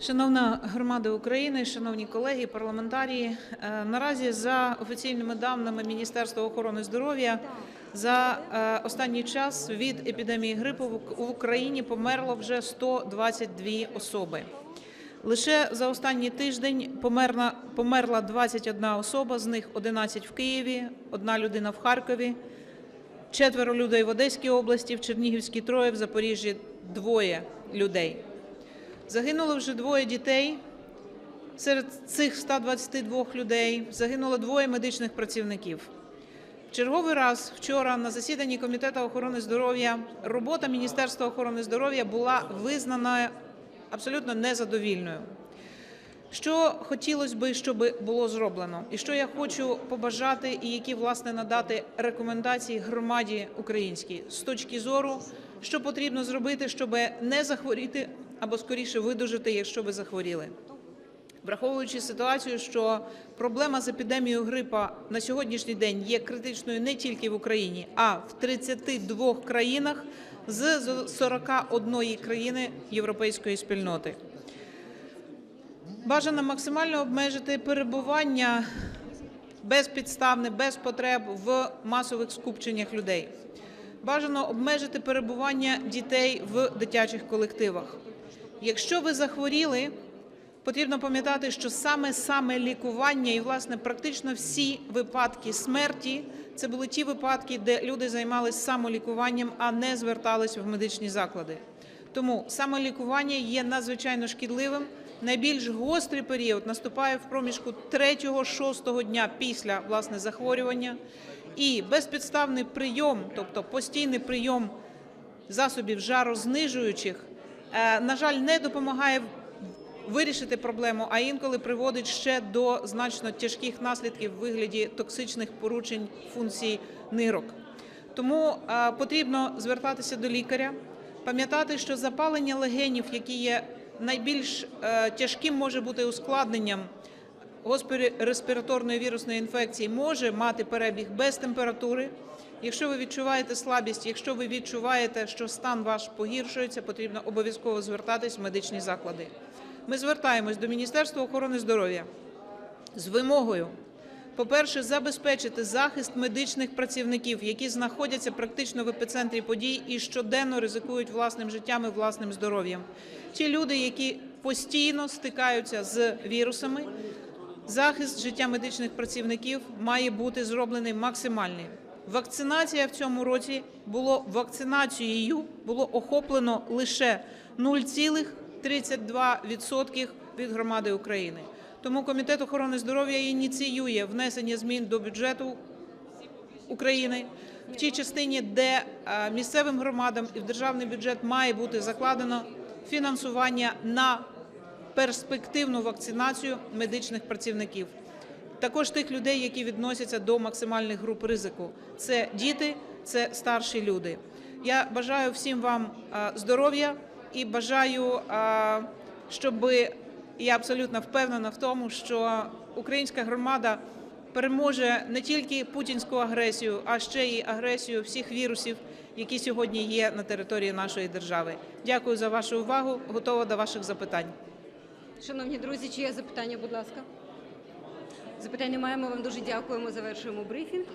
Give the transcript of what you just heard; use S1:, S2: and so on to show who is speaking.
S1: Шановна громада України, шановні колеги, парламентарії, е, наразі за офіційними даними Міністерства охорони здоров'я за е, останній час від епідемії грипу в Україні померло вже 122 особи. Лише за останній тиждень померла, померла 21 особа, з них 11 в Києві, одна людина в Харкові, четверо людей в Одеській області, в Чернігівській троє, в Запоріжжі двоє людей. Загинуло вже двоє дітей. Серед цих 122 людей загинуло двоє медичних працівників. Черговий раз вчора на засіданні Комітету охорони здоров'я робота Міністерства охорони здоров'я була визнана абсолютно незадовільною. Що хотілося би, щоб було зроблено, і що я хочу побажати, і які власне надати рекомендації громаді українській з точки зору, що потрібно зробити, щоб не захворіти або скоріше видужити, якщо ви захворіли. Враховуючи ситуацію, що проблема з епідемією грипа на сьогоднішній день є критичною не тільки в Україні, а в 32 країнах з 41 країни європейської спільноти. Бажано максимально обмежити перебування безпідставне, без потреб в масових скупченнях людей. Бажано обмежити перебування дітей в дитячих колективах. Якщо ви захворіли, потрібно пам'ятати, що саме саме лікування і власне практично всі випадки смерті це були ті випадки, де люди займалися самолікуванням, а не звертались в медичні заклади. Тому самолікування є надзвичайно шкідливим. Найбільш гострий період наступає в проміжку 3-6 дня після власне захворювання, і безпідставний прийом, тобто постійний прийом засобів жарознижуючих, на жаль, не допомагає вирішити проблему, а інколи приводить ще до значно тяжких наслідків в вигляді токсичних порушень функцій нирок. Тому е, потрібно звертатися до лікаря, пам'ятати, що запалення легенів, які є найбільш е, тяжким, може бути ускладненням госпірі- респіраторної вірусної інфекції, може мати перебіг без температури. Якщо ви відчуваєте слабість, якщо ви відчуваєте, що стан ваш погіршується, потрібно обов'язково звертатись в медичні заклади. Ми звертаємось до Міністерства охорони здоров'я з вимогою, по-перше, забезпечити захист медичних працівників, які знаходяться практично в епіцентрі подій і щоденно ризикують власним життям і власним здоров'ям. Ті люди, які постійно стикаються з вірусами, захист життя медичних працівників має бути зроблений максимальний. Вакцинація в цьому році було вакцинацією було охоплено лише 0,32% від громади України. Тому Комітет охорони здоров'я ініціює внесення змін до бюджету України в тій частині, де е, місцевим громадам і в державний бюджет має бути закладено фінансування на перспективну вакцинацію медичних працівників. Також тих людей, які відносяться до максимальних груп ризику. Це діти, це старші люди. Я бажаю всім вам здоров'я і бажаю, щоб я абсолютно впевнена в тому, що українська громада переможе не тільки путінську агресію, а ще й агресію всіх вірусів, які сьогодні є на території нашої держави. Дякую за вашу увагу. Готова до ваших запитань.
S2: Шановні друзі, чи є запитання, будь ласка? Запитань немає. Ми вам дуже дякуємо. Завершуємо брифінг.